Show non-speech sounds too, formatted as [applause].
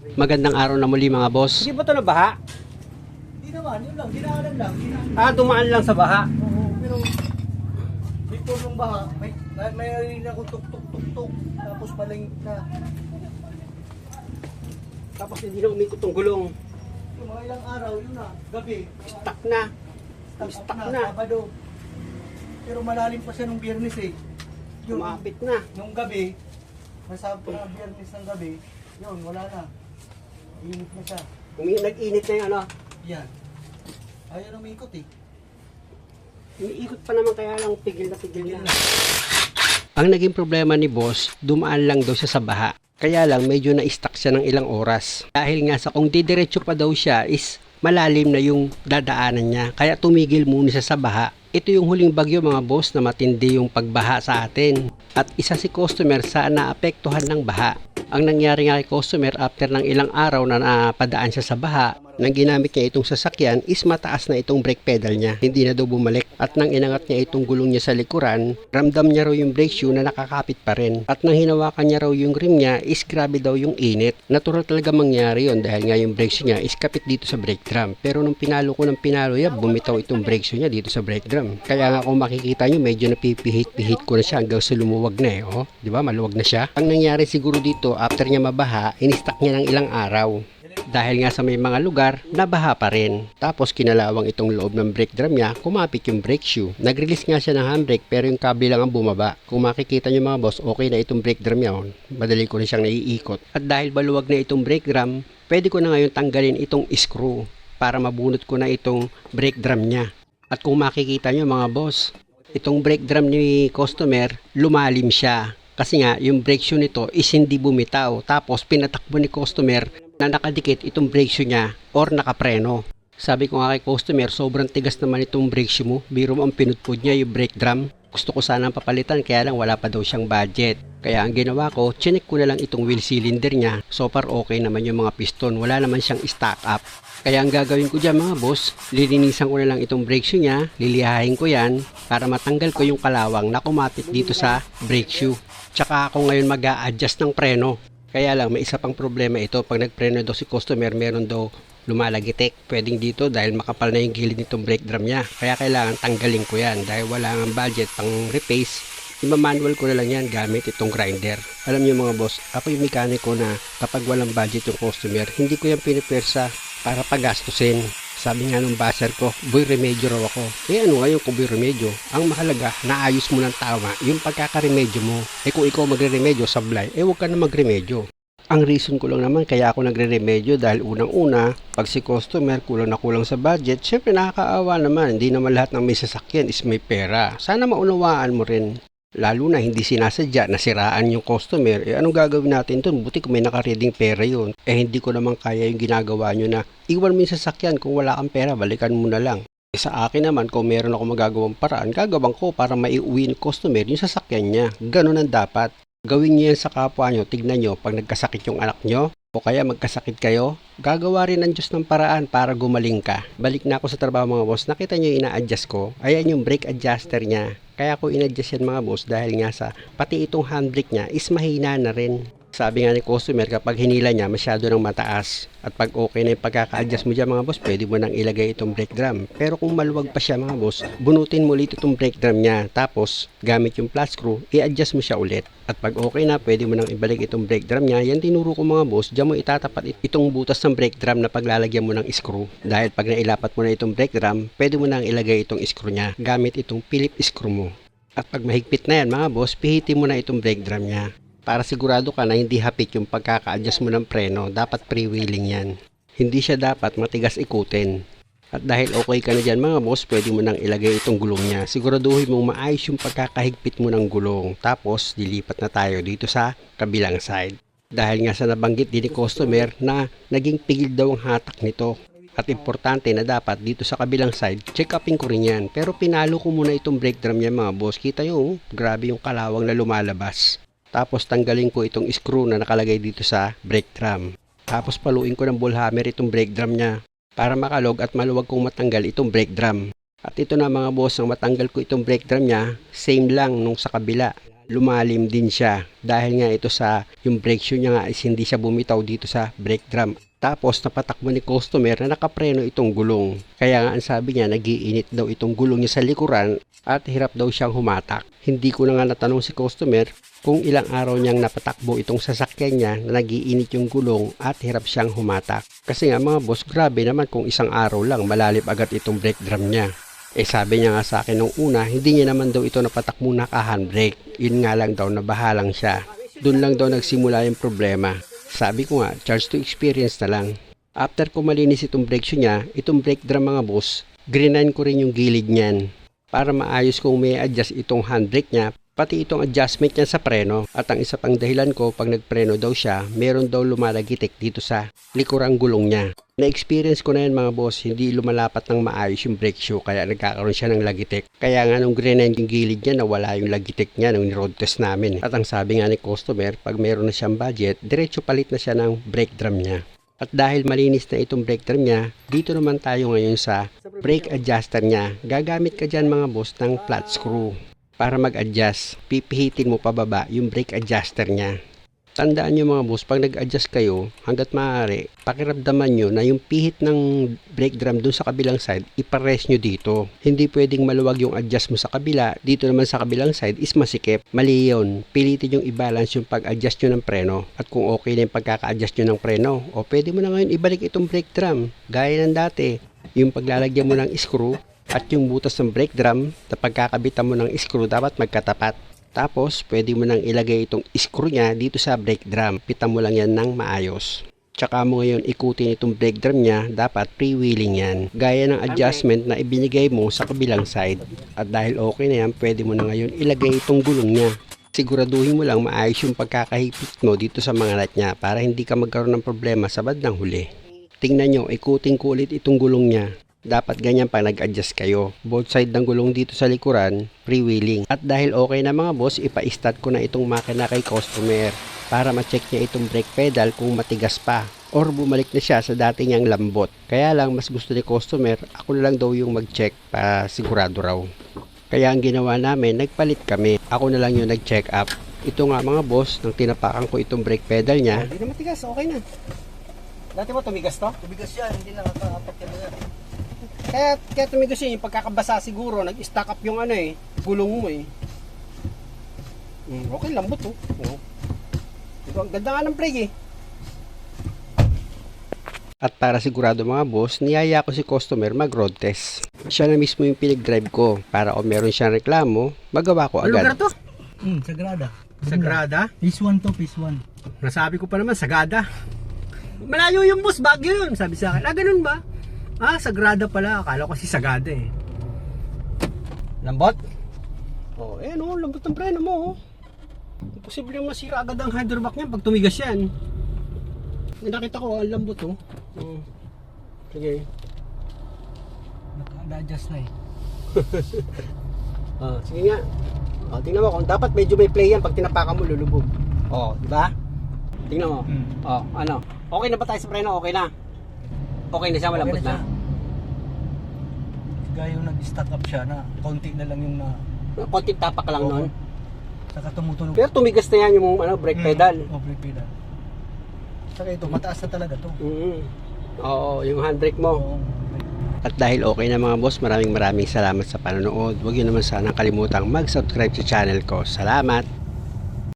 Magandang araw na muli mga boss. Hindi ba ito nabaha? Hindi naman, yun lang, dinaanan lang. Dinaanan. Ah, dumaan lang sa baha. Oo, pero before nung baha, may, may, may narinig ako tuk tuk tuk tuk. Tapos palengit na. Tapos hindi na umikot ang gulong. Yung mga ilang araw, yun na, gabi. Stuck na. Stuck Stuck na, na. Sabado. Pero malalim pa siya nung biyernes eh. Yun, Kumapit na. nung gabi, nasabi na biyernes ng gabi, yun, wala na. Init na siya. Umi nag-init na yung ano. Yan. Ayaw umikot eh. Umiikot pa naman kaya lang pigil na pigil Yun na. na. Ang naging problema ni boss, dumaan lang daw siya sa baha. Kaya lang medyo na-stuck siya ng ilang oras. Dahil nga sa kung didiretso pa daw siya is malalim na yung dadaanan niya. Kaya tumigil muna siya sa baha. Ito yung huling bagyo mga boss na matindi yung pagbaha sa atin. At isa si customer sa naapektuhan ng baha. Ang nangyari nga kay customer after ng ilang araw na napadaan siya sa baha, nang ginamit niya itong sasakyan is mataas na itong brake pedal niya. Hindi na daw bumalik. At nang inangat niya itong gulong niya sa likuran, ramdam niya raw yung brake shoe na nakakapit pa rin. At nang hinawakan niya raw yung rim niya is grabe daw yung init. Natural talaga mangyari yon dahil nga yung brake shoe niya is kapit dito sa brake drum. Pero nung pinalo ko ng pinalo niya, bumitaw itong brake shoe niya dito sa brake drum. Kaya nga kung makikita niyo, medyo napipihit-pihit ko na siya hanggang sa lumuwag na eh. Oh, di ba? Maluwag na siya. Ang nangyari siguro dito, after niya mabaha, inistak niya ng ilang araw. Dahil nga sa may mga lugar, nabaha pa rin. Tapos kinalawang itong loob ng brake drum niya, kumapit yung brake shoe. Nag-release nga siya ng handbrake pero yung kable lang ang bumaba. Kung makikita niyo mga boss, okay na itong brake drum niya. oh. Madali ko na siyang naiikot. At dahil baluwag na itong brake drum, pwede ko na ngayon tanggalin itong screw para mabunot ko na itong brake drum niya. At kung makikita niyo mga boss, itong brake drum ni customer, lumalim siya. Kasi nga, yung brake shoe nito is hindi bumitaw. Tapos, pinatakbo ni customer na nakadikit itong brake shoe niya or nakapreno. Sabi ko nga kay customer, sobrang tigas naman itong brake shoe mo. Biro mo ang pinutpod niya yung brake drum. Gusto ko sanang papalitan kaya lang wala pa daw siyang budget. Kaya ang ginawa ko, chinek ko na lang itong wheel cylinder niya. So far okay naman yung mga piston. Wala naman siyang stock up. Kaya ang gagawin ko dyan mga boss, lilinisan ko na lang itong brake shoe niya, lilihahin ko yan para matanggal ko yung kalawang na kumapit dito sa brake shoe. Tsaka ako ngayon mag adjust ng preno. Kaya lang may isa pang problema ito. Pag nagpreno daw si customer, meron daw lumalagitik. Pwedeng dito dahil makapal na yung gilid nitong brake drum niya. Kaya kailangan tanggalin ko yan dahil wala nga budget pang repace. Ima-manual ko na lang yan gamit itong grinder. Alam niyo mga boss, ako yung mekaniko na kapag walang budget yung customer, hindi ko yan pinipersa para pagastusin. Sabi nga nung baser ko, boy remedyo raw ako. Eh ano nga yung boy remedyo? Ang mahalaga, naayos mo ng tama yung pagkakaremedyo mo. Eh kung ikaw magre-remedyo sablay, eh huwag ka na magremedyo. Ang reason ko lang naman kaya ako nagre-remedyo dahil unang-una, pag si customer kulang na kulang sa budget, syempre nakakaawa naman. Hindi naman lahat ng may sasakyan is may pera. Sana maunawaan mo rin. Lalo na hindi sinasadya na siraan yung customer, eh anong gagawin natin dun? Buti kung may nakareading pera yun. Eh hindi ko naman kaya yung ginagawa nyo na iwan mo yung sasakyan kung wala kang pera, balikan mo na lang. Eh, sa akin naman, kung meron ako magagawang paraan, gagawin ko para maiuwi ng customer yung sasakyan niya. Ganun ang dapat. Gawin niyo yan sa kapwa nyo. Tignan nyo, pag nagkasakit yung anak nyo, o kaya magkasakit kayo, gagawa rin ng Diyos ng paraan para gumaling ka. Balik na ako sa trabaho mga boss. Nakita nyo ina-adjust ko. Ayan yung brake adjuster niya. Kaya ko in-adjust yan mga boss dahil nga sa pati itong handbrake niya is mahina na rin. Sabi nga ni customer kapag hinila niya masyado ng mataas. At pag okay na yung pagkaka-adjust mo dyan mga boss pwede mo nang ilagay itong brake drum. Pero kung maluwag pa siya mga boss bunutin mo ulit itong brake drum niya. Tapos gamit yung flat screw i-adjust mo siya ulit. At pag okay na pwede mo nang ibalik itong brake drum niya. Yan tinuro ko mga boss dyan mo itatapat it- itong butas ng brake drum na paglalagyan mo ng screw. Dahil pag nailapat mo na itong brake drum pwede mo nang ilagay itong screw niya gamit itong Philip screw mo. At pag mahigpit na yan mga boss pihitin mo na itong brake drum niya para sigurado ka na hindi hapit yung pagkaka-adjust mo ng preno, dapat pre-wheeling yan. Hindi siya dapat matigas ikutin. At dahil okay ka na dyan mga boss, pwede mo nang ilagay itong gulong niya. Siguraduhin mong maayos yung pagkakahigpit mo ng gulong. Tapos, dilipat na tayo dito sa kabilang side. Dahil nga sa nabanggit din ni customer na naging pigil daw ang hatak nito. At importante na dapat dito sa kabilang side, check upin ko rin yan. Pero pinalo ko muna itong brake drum niya mga boss. Kita yung grabe yung kalawang na lumalabas. Tapos tanggalin ko itong screw na nakalagay dito sa brake drum. Tapos paluin ko ng ball hammer itong brake drum niya para makalog at maluwag kong matanggal itong brake drum. At ito na mga boss, ang matanggal ko itong brake drum niya, same lang nung sa kabila. lumalim din siya dahil nga ito sa yung brake shoe niya nga is hindi siya bumitaw dito sa brake drum. Tapos napatakbo ni customer na nakapreno itong gulong. Kaya nga ang sabi niya nagiinit daw itong gulong niya sa likuran at hirap daw siyang humatak. Hindi ko na nga natanong si customer kung ilang araw niyang napatakbo itong sasakyan niya na nagiinit yung gulong at hirap siyang humatak. Kasi nga mga boss, grabe naman kung isang araw lang malalim agad itong brake drum niya. Eh sabi niya nga sa akin nung una, hindi niya naman daw ito napatak muna ka handbrake. Yun nga lang daw, nabahalang siya. Doon lang daw nagsimula yung problema. Sabi ko nga, charge to experience na lang. After ko malinis itong brake shoe niya, itong brake drum mga boss, grinan ko rin yung gilid niyan. Para maayos kung may adjust itong handbrake niya pati itong adjustment niya sa preno. At ang isa pang dahilan ko pag nagpreno daw siya meron daw lumalagitik dito sa likurang gulong niya na-experience ko na yan mga boss hindi lumalapat ng maayos yung brake shoe kaya nagkakaroon siya ng lagitik kaya nga nung grinan yung gilid niya nawala yung lagitik niya nung road test namin at ang sabi nga ni customer pag meron na siyang budget diretso palit na siya ng brake drum niya at dahil malinis na itong brake drum niya, dito naman tayo ngayon sa brake adjuster niya. Gagamit ka dyan mga boss ng flat screw para mag-adjust. Pipihitin mo pababa yung brake adjuster niya. Tandaan nyo mga boss, pag nag-adjust kayo, hanggat maaari, pakiramdaman nyo na yung pihit ng brake drum dun sa kabilang side, ipares nyo dito. Hindi pwedeng maluwag yung adjust mo sa kabila, dito naman sa kabilang side is masikip. Mali yun. Pilitin yung i-balance yung pag-adjust nyo ng preno. At kung okay na yung pagkaka-adjust nyo ng preno, o pwede mo na ngayon ibalik itong brake drum, gaya ng dati. Yung paglalagyan mo ng screw, at yung butas ng brake drum na pagkakabitan mo ng screw dapat magkatapat. Tapos, pwede mo nang ilagay itong screw niya dito sa brake drum. Pitan mo lang yan ng maayos. Tsaka mo ngayon ikutin itong brake drum niya, dapat pre-wheeling yan. Gaya ng adjustment na ibinigay mo sa kabilang side. At dahil okay na yan, pwede mo na ngayon ilagay itong gulong niya. Siguraduhin mo lang maayos yung pagkakahigpit mo dito sa mga nut niya para hindi ka magkaroon ng problema sa bandang huli. Tingnan nyo, ikutin ko ulit itong gulong niya. Dapat ganyan pa nag-adjust kayo. Both side ng gulong dito sa likuran, freewheeling. At dahil okay na mga boss, ipa-start ko na itong makina kay customer para ma-check niya itong brake pedal kung matigas pa or bumalik na siya sa dati niyang lambot. Kaya lang mas gusto ni customer, ako na lang daw yung mag-check para sigurado raw. Kaya ang ginawa namin, nagpalit kami. Ako na lang yung nag-check up. Ito nga mga boss, nang tinapakan ko itong brake pedal niya. Hindi na matigas, okay na. Dati ba tumigas to? Tubigas yan, hindi nakakaapat yan na yan. Kaya, kaya tumigas yun, yung pagkakabasa siguro, nag-stack up yung ano eh, gulong mo eh. Mm, okay, lambot oh. oh. Ito, ang ganda nga ng brake eh. At para sigurado mga boss, niyaya ko si customer mag-road test. Siya na mismo yung pinag-drive ko para kung meron siyang reklamo, magawa ko agad. to? Hmm, Sagrada. Sagrada? Phase 1 to, phase 1. Nasabi ko pa naman, Sagada. Malayo yung boss, Baguio yun. Sabi sa akin, ah, ganun ba? Ah, Sagrada pala. Akala ko si Sagada eh. Lambot? Oh, eh no, lambot ng preno mo. Oh. Posible yung masira agad ang hydrovac niya pag tumigas yan. Nakita ko, ang lambot oh. Oh. Sige. Naka-adjust na eh. [laughs] Ah, sige nga. Oh, tingnan mo kung dapat medyo may play yan pag tinapakan mo lulubog. Oh, di ba? Tingnan mo. Hmm. Oh, ano? Okay na ba tayo sa preno? Okay na. Okay na siya, malambot Okay na. na Gaya yung nag-stack up siya na konti na lang yung na Konti tapak lang Oo. nun. saka tumutunog. Pero tumigas na yan yung ano, brake Hmm. pedal. Oh, brake pedal. Saka ito, mataas na talaga to. Mm. Oo, yung handbrake mo. Oo. At dahil okay na mga boss, maraming maraming salamat sa panonood. Huwag yun naman sanang kalimutang mag-subscribe sa channel ko. Salamat!